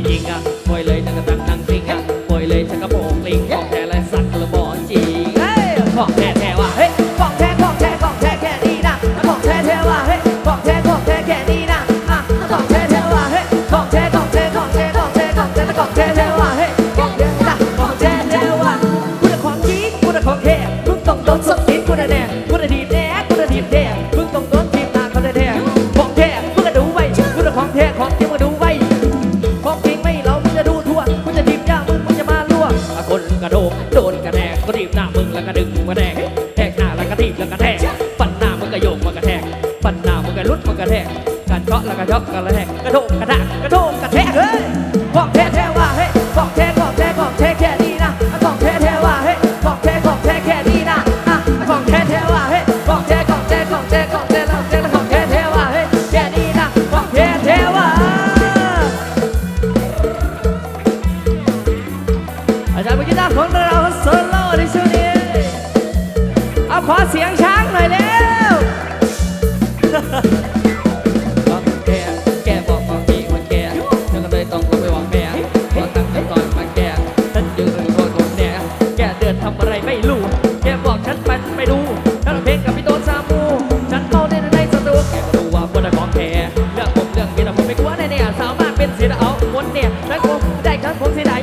人啊 walk that แม่คงได้ครั้งคงเสียดาย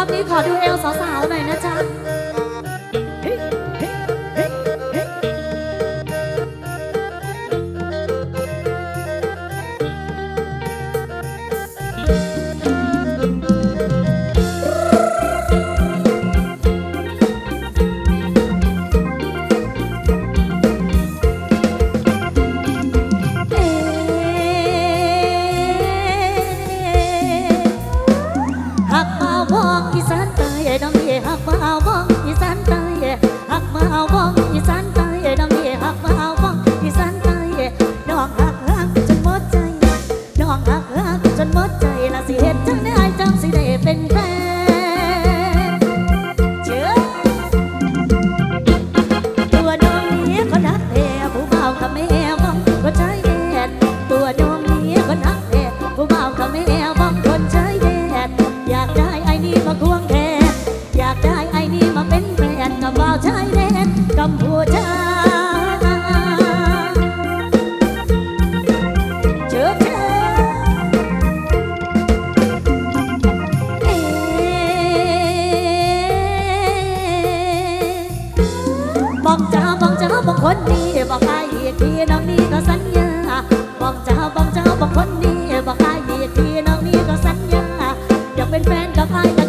อบนี้ขอดูเอวสาวๆหน่อยนะจ๊ะ see that. เป็นแฟนกับใคร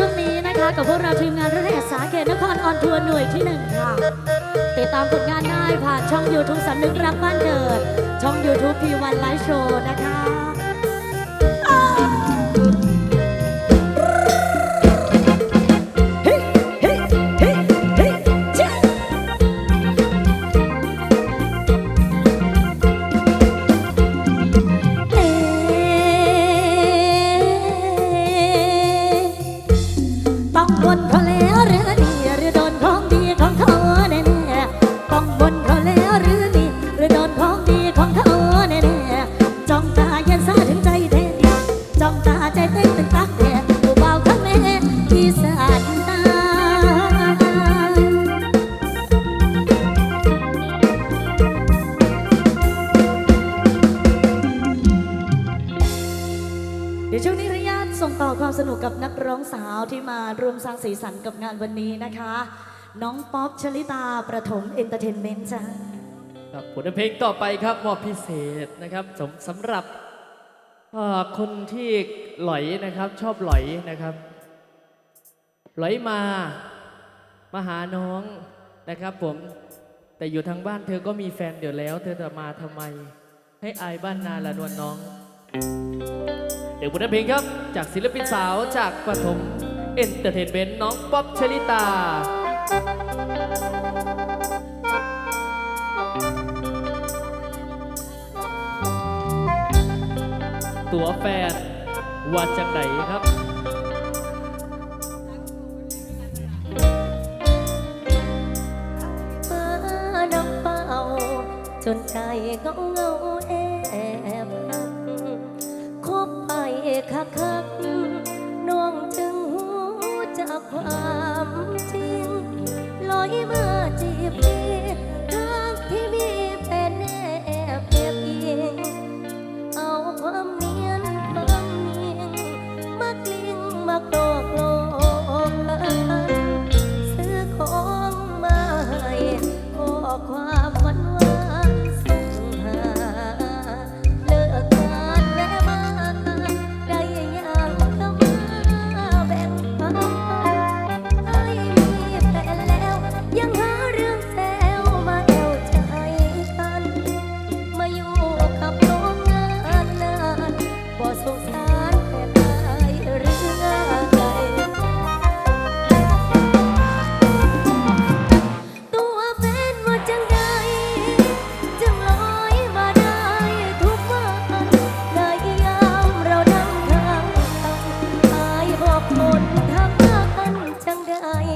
ช่วงนี้นะคะ กับพวกเราทีมงานรถแห่สาเกตนครออนทัวร์หน่วยที่หนึ่งค่ะ ติดตามผลงานได้ผ่านช่อง YouTube สำนึกรักบ้านเกิด ช่อง YouTube พีวันไลฟ์โชว์นะคะ สนุกกับนักร้องสาวที่มาร่วมสร้างสีสันกับงานวันนี้นะคะ น้องป๊อปชลิตาประถมเอนเตอร์เทนเมนต์จ้าครับผลเพลงต่อไปครับมอบพิเศษนะครับสำสำหรับคนที่หลอยนะครับชอบหลอยนะครับ หลอยมามาหาน้องนะครับ ผมแต่อยู่ทางบ้านเธอก็มีแฟนเดี๋ยวแล้ว เธอจะมาทำไม ให้อายบ้านนาละนวลน้อง เดี๋ยวผลเพลงครับ จากศิลปินสาวจากปฐมเอนเตอร์เทนเมนต์น้องป๊อปชลิตา ตัวแฟนว่าจังไหนครับมาน้ำเป่าจนใจก็เงาแอ คัก น้องจึงหูจากความจริงลอยมา จั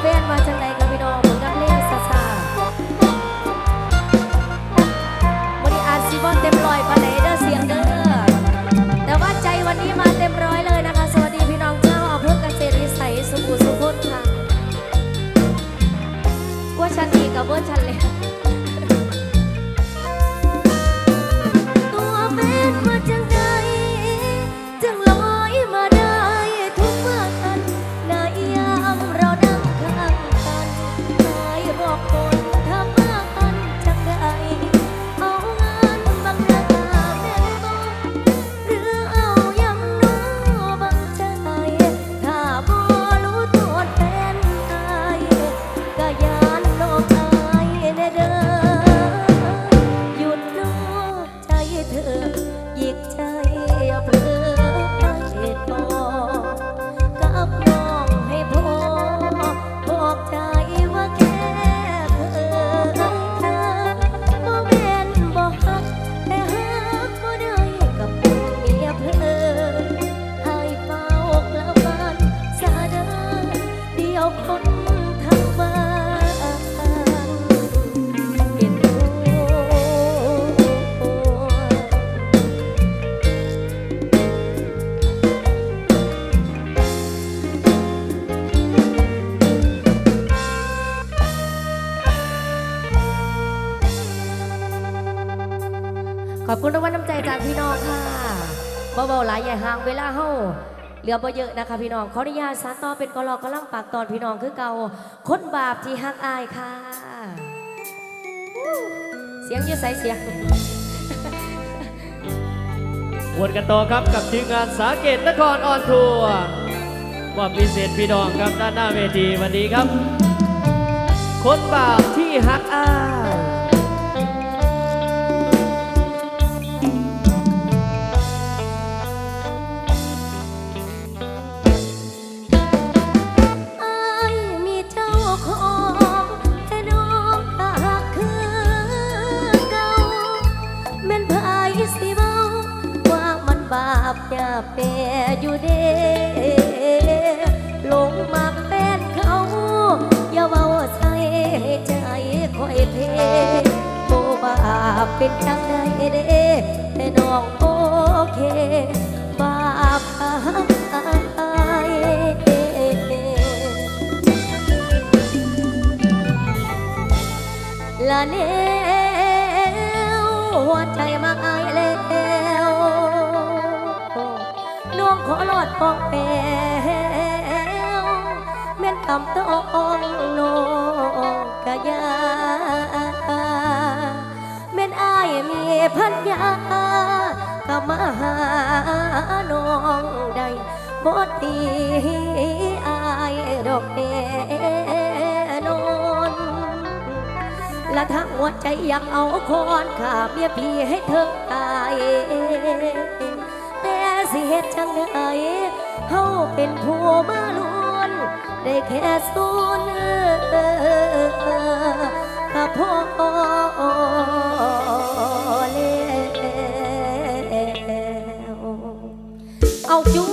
แฟนมาจัง พี่น้องค่ะเบาๆหลายใหญ่ห่างเวลาเฮาเหลือบ่เยอะนะคะพี่น้องขออนุญาตสานต่อเป็นกลอกกำลังปากตอนพี่น้องคือเก่าคนบาปที่ฮักอายค่ะ เสียงอยืดใสเสียงวนกันต่อครับกับทีมงานสาเกตนครออนทัวร์ว่าพิเศษพี่น้องครับด้านหน้าเวทีวันนี้ครับ คนบาปที่ฮักอาย ของแมวเม่นคำต้องนองกะยาเม่นอายมีพันยาก็มาหาน้องได้บดดีอายดอกแม่นอนและทั้งหัวใจอยากเอาคอนขาเมียพี่ให้เธอตายิเฮ็ดจังไดเฮาเป็นผัวมาลวน ได้แค่สูนก็พอแล้วเอาจู